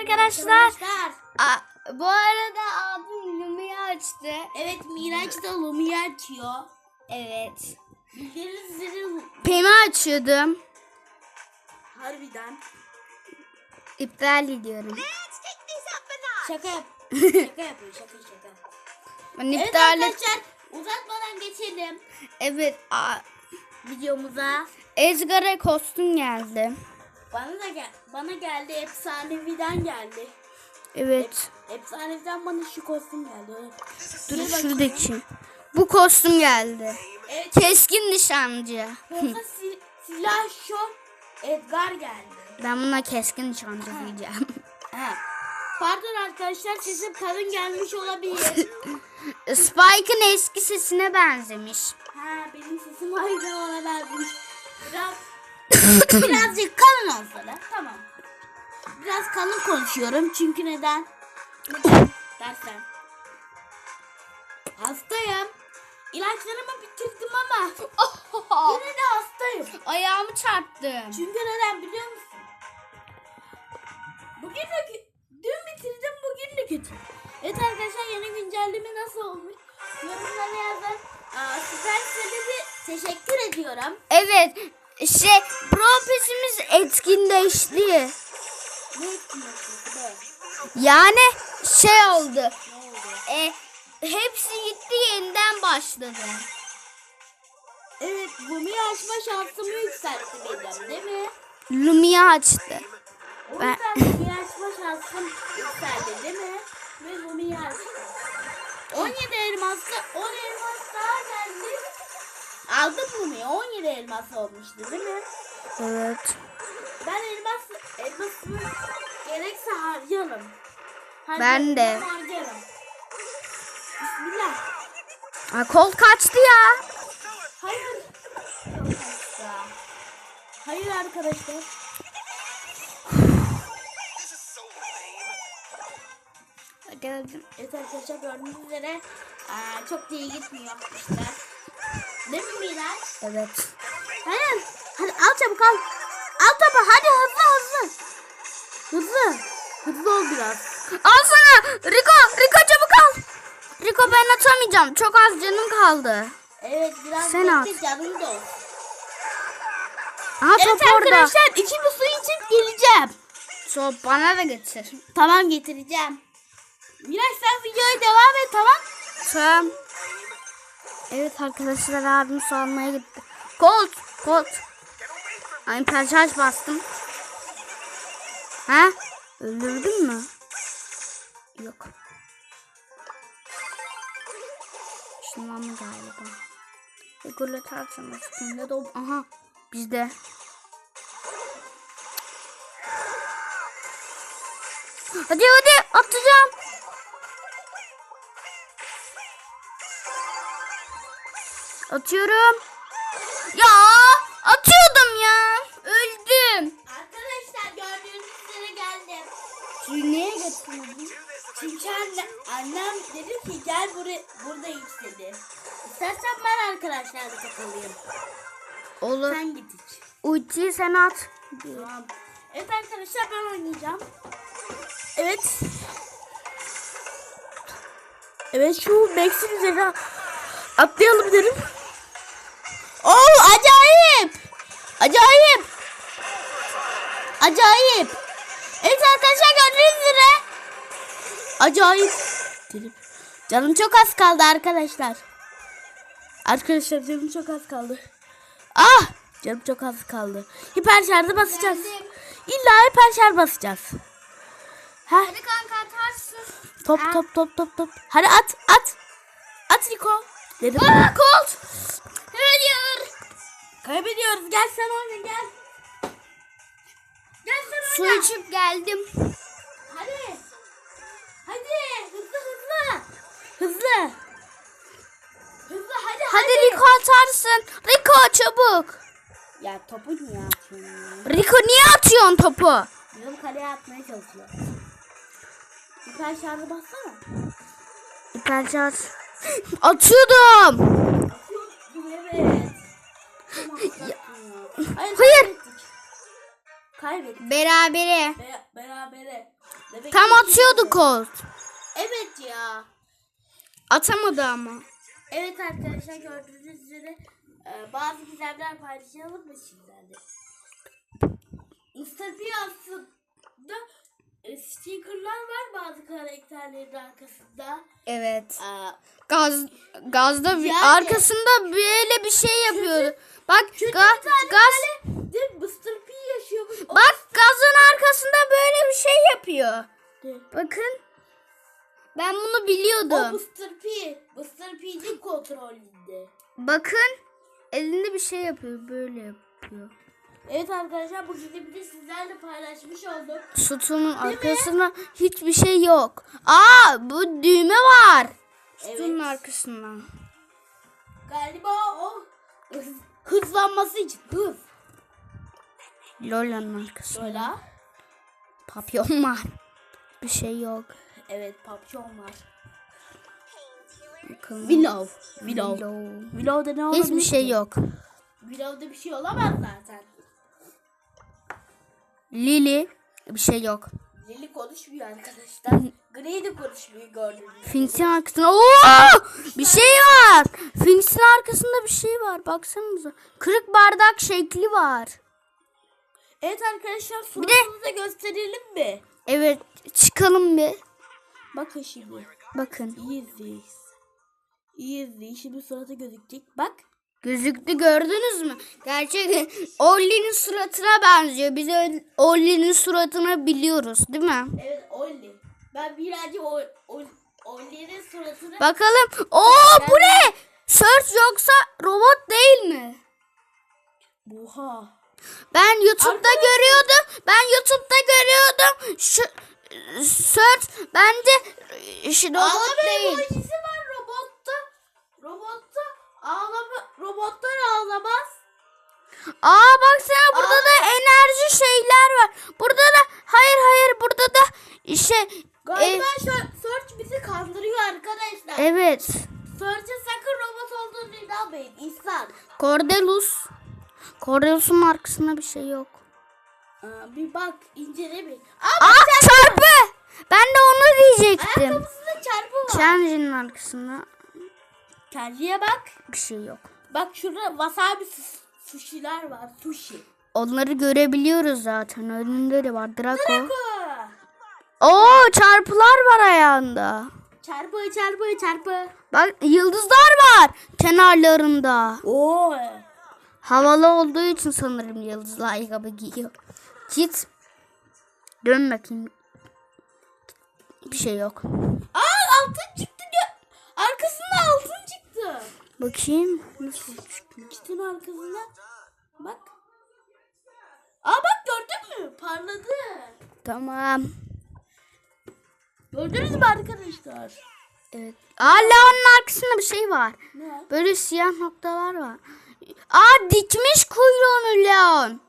Arkadaşlar Arkadaşlar. a- bu arada abim Lumi'yi açtı. Evet Miraç da Lumi'yi açıyor. Evet. Pemi açıyordum. harbiden. İptal ediyorum. Şaka yap. şaka yapıyor şaka şaka. Ben Evet iptal arkadaşlar uzatmadan geçelim Evet. a- videomuza. Ezgar'a kostüm geldi. Bana da gel bana geldi efsaneviden geldi. Evet. Efsaneviden bana şu kostüm geldi. Dur bakayım. şuradaki. Bu kostüm geldi. Evet. Keskin nişancı. Sonra si silah şok Edgar geldi. Ben buna keskin nişancı diyeceğim. Ha. Pardon arkadaşlar sesim kalın gelmiş olabilir. Spike'ın eski sesine benzemiş. ha benim sesim yüzden ona vermiş. Biraz birazcık kalın olsa da tamam. Biraz kalın konuşuyorum çünkü neden? Dersen. Hastayım. İlaçlarımı bitirdim ama yine de hastayım. Ayağımı çarptım. Çünkü neden biliyor musun? Bugün de dün bitirdim bugün de kötü. Evet arkadaşlar yeni güncelleme nasıl olmuş? Yorumlara yazın. Aa, süper sebebi teşekkür ediyorum. Evet. Şey, Pro Pass'imiz etkinleşti. Yani şey oldu. Ne oldu? E, hepsi gitti yeniden başladı. Evet Lumi'yi açma şansımı yükseltti benim değil mi? Lumia açtı. O Ben- yüzden Lumi'yi açma şansım yükseldi değil mi? Ve Lumi'yi açtım. 17 elmaslı 10 elmas daha geldi. Aldım Lumi'yi 17 elmas olmuştu değil mi? Evet. Ben elmas elmasımı gerekse harcarım. Ben de. Harcarım. Bismillah. Ha, kol kaçtı ya. Hayır. Hayır arkadaşlar. Hadi. Evet arkadaşlar gördüğünüz üzere aa, çok iyi gitmiyor işler. Değil mi Miraç? Evet. Hayır. Hadi al çabuk al. Al topu hadi hızlı hızlı. Hızlı. Hızlı ol biraz. Al sana. Rico, Rico çabuk al. Rico ben atamayacağım. Çok az canım kaldı. Evet biraz Sen bekle canım da. Aha Evet top orada. arkadaşlar iki bir su içip geleceğim. Top bana da getir. Tamam getireceğim. Miraç sen videoya devam et tamam. Tamam. Evet arkadaşlar abim su almaya gitti. Kolt, kolt. Ay perşarj bastım. Ha? Öldürdün mü? Yok. Şundan mı galiba? Gol atarsam üstünde de Aha bizde. Hadi hadi atacağım. Atıyorum. Ya atıyordum ya. Öldüm. Arkadaşlar gördüğünüz üzere geldim. Suyu neye getirdin? Çünkü anne, annem dedi ki gel buraya, burada iç dedi. İstersen ben arkadaşlarla takılayım. Olur. Sen git iç. Ultiyi sen at. Tamam. Evet arkadaşlar ben oynayacağım. Evet. Evet şu Max'in üzerine atlayalım derim. Acayip. Acayip. Evet arkadaşlar gördüğünüz üzere. Acayip. Dedim. Canım çok az kaldı arkadaşlar. Arkadaşlar canım çok az kaldı. Ah! Canım çok az kaldı. Hiper şarjı basacağız. İlla hiper şarj basacağız. Heh, Hadi kanka atarsın. top top top top top. Hadi at at. At Rico. Dedim. Aa kolt. Kaybediyoruz. Gel sen oyna gel. Gel sen Su oyna. içip geldim. Hadi. Hadi. Hızlı hızlı. Hızlı. Hızlı hadi hadi. Hadi Rico atarsın. Rico çabuk. Ya topu niye atıyorsun? Rico niye atıyorsun topu? Bizim kaleye atmaya çalışıyor. Hiper şarjı bassana. Perşarj. Atıyordum. Evet. Hayır. Hayır. Kaybettik. Berabere. Be- berabere. Demek Tam atıyordu. Colt. Evet ya. Atamadı ama. Evet arkadaşlar gördüğünüz üzere e, bazı gizemler paylaşalım mı sizlerle? Mr. P aslında stickerlar var bazı karakterlerin arkasında. Evet. E, Gaz gazda bir- Yani- arkasında böyle bir şey yapıyordu. Bak Çünkü ga- bir tane gaz böyle de Mr. P yaşıyormuş. O bak gazın arkasında böyle bir şey yapıyor. Bakın. Ben bunu O biliyordum. Mr. P. Mr. P'nin kontrolünde. Bakın. Elinde bir şey yapıyor. Böyle yapıyor. Evet arkadaşlar bu gizemi sizlerle paylaşmış olduk. Sütunun arkasında hiçbir şey yok. Aa bu düğme var. Sütunun Evet. arkasında. Galiba o hız- hızlanması için hız. Lola'nın arkasında. Şöyle. Papyon var. Bir şey yok. Evet papyon var. Willow. Willow. Willow. Willow'da ne olabilir? Hiçbir şey yok. Willow'da bir şey olamaz zaten. Lily. Bir şey yok. Lily konuşmuyor arkadaşlar. Grey de konuşmuyor gibi. Finks'in arkasında. Oo! Bir şey var. Finks'in arkasında bir şey var. Baksanıza. Kırık bardak şekli var. Evet arkadaşlar suratını da gösterelim mi? Evet. Çıkalım bir. Bakın şimdi. Bakın. İyi izleyin. İyi izleyin. Şimdi suratı gözükecek. Bak. Gözüktü gördünüz mü? Gerçek Ollie'nin suratına benziyor. Biz Ol- Ollie'nin suratını biliyoruz değil mi? Evet Olli. Ben birazcık Olli'nin suratını... Bakalım. Oo bu ne? Search yoksa robot değil mi? Oha. Ben YouTube'da görüyordum. Ben YouTube'da görüyordum. Şu Search bence şu robot Ağlama değil. Aa baksana burada da enerji şeyler var. Burada da hayır hayır burada da şey Galiba e, Search bizi kandırıyor arkadaşlar. evet. Search'e sakın robot olduğunu inanmayın. İnsan. Cordelus. Cordelus'un arkasında bir şey yok. Aa, bir bak incele bir. Aa Aa, çarpı. Ben de onu diyecektim. ayakkabısında çarpı var. Kenji'nin arkasında Kenji'ye bak. bir şey yok. Bak şurada wasabi sushi'ler var. Sushi. Onları görebiliyoruz zaten. Önünde de var. Draco. Draco. Oo çarpılar var ayağında. Çarpı çarpı çarpı. Bak yıldızlar var kenarlarında. Oo. Havalı olduğu için sanırım yıldızlı ayakkabı giyiyor. Git. Dön bakayım. Bir şey yok. Bakayım. Nasıl çıktı? Kitin arkasında. Bak. Aa bak gördün mü? Parladı. Tamam. Gördünüz mü arkadaşlar? Evet. Aa Leon'un arkasında bir şey var. Ne? Böyle siyah noktalar var. Aa dikmiş kuyruğunu Leon.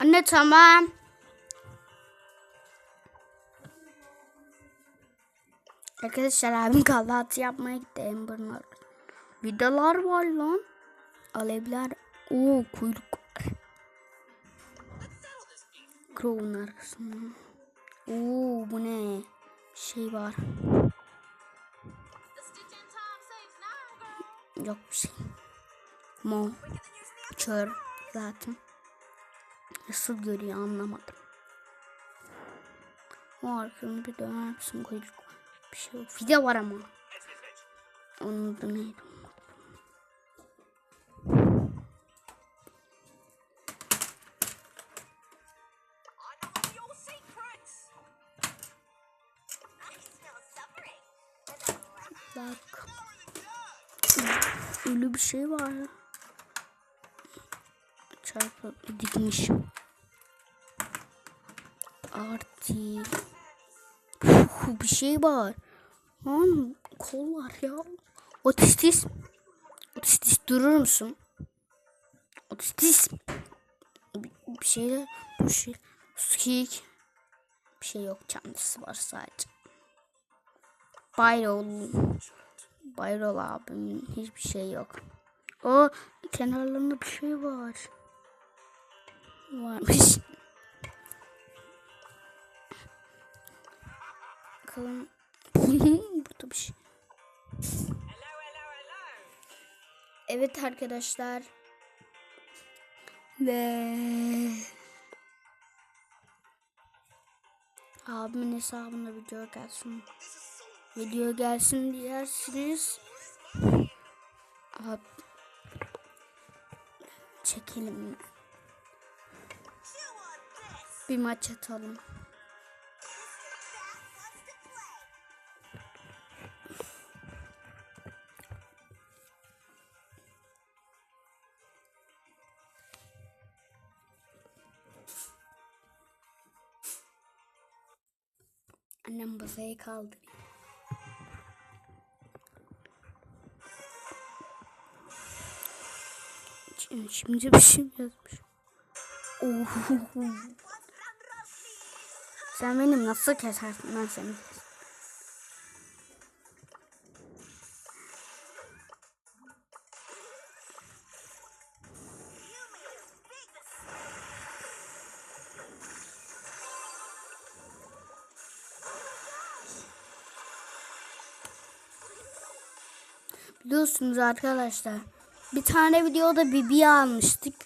Anne tamam. Arkadaşlar abim kahvaltı yapmaya gitti Amber'ın. Vidalar var lan. Alevler. Oo kuyruk var. Crow'un arkasında. Oo bu ne? Şey var. Yok bir şey. Mo. Kör zaten. Nasıl görüyor anlamadım. O arkanı bir döner misin kuyruk? Bir şey yok. Fide var ama. Onun adı neydi? Bak. Ölü bir şey var. Çarpı dikmiş. Artı. Uf, bir şey var. Lan kol var ya. Otistis. Otistis durur musun? Otistis. Bir, bir şey de bu şey. Skik. Bir şey yok çantası var sadece. Bayrol. Bayrol abimin hiçbir şey yok. O kenarlarında bir şey var. Varmış. Bakalım. Burada bir şey. Evet arkadaşlar. Ve abimin hesabına video gelsin. Video gelsin diyersiniz. Abi çekelim. Bir maç atalım. Kaldırıyor. Ş- Şimdi bir şey yazmış. Oh. Sen benim nasıl kesersin ben seni? Biliyorsunuz arkadaşlar. Bir tane videoda Bibi'yi almıştık.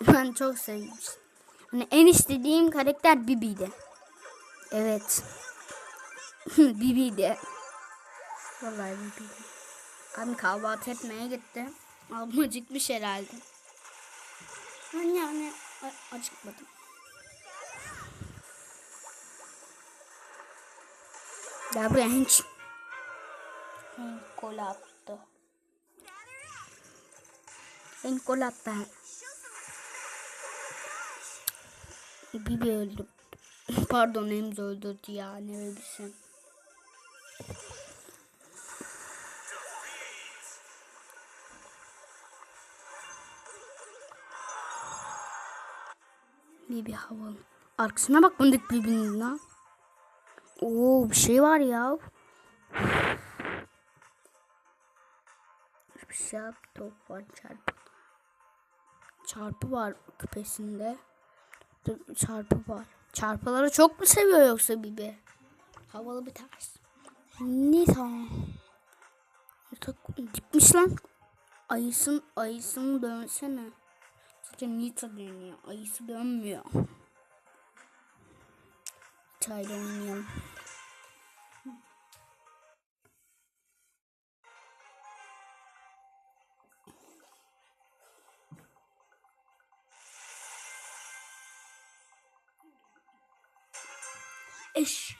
Ben çok sevmiştim. Hani en istediğim karakter Bibi'ydi. Evet. Bibi'ydi. Vallahi Bibi'ydi. Abi kahvaltı etmeye gitti. Abim acıkmış herhalde. Ben yani a- acıkmadım. Gel buraya hiç. Gol attı. Ben gol attı. Bibi öldü. Pardon Emre öldürdü ya ne öldürsün. Bibi havalı. Arkasına bak bındık Bibi'nin lan. Oo bir şey var ya. Bir şey yap, top var çarpı. Çarpı var küpesinde. Çarpı var. Çarpıları çok mu seviyor yoksa Bibi? Havalı bir ters. Nita. Nita gitmiş lan. Ayısın, ayısını dönsene. Zaten Nita dönüyor. Ayısı dönmüyor. Çayla oynayalım. Eş.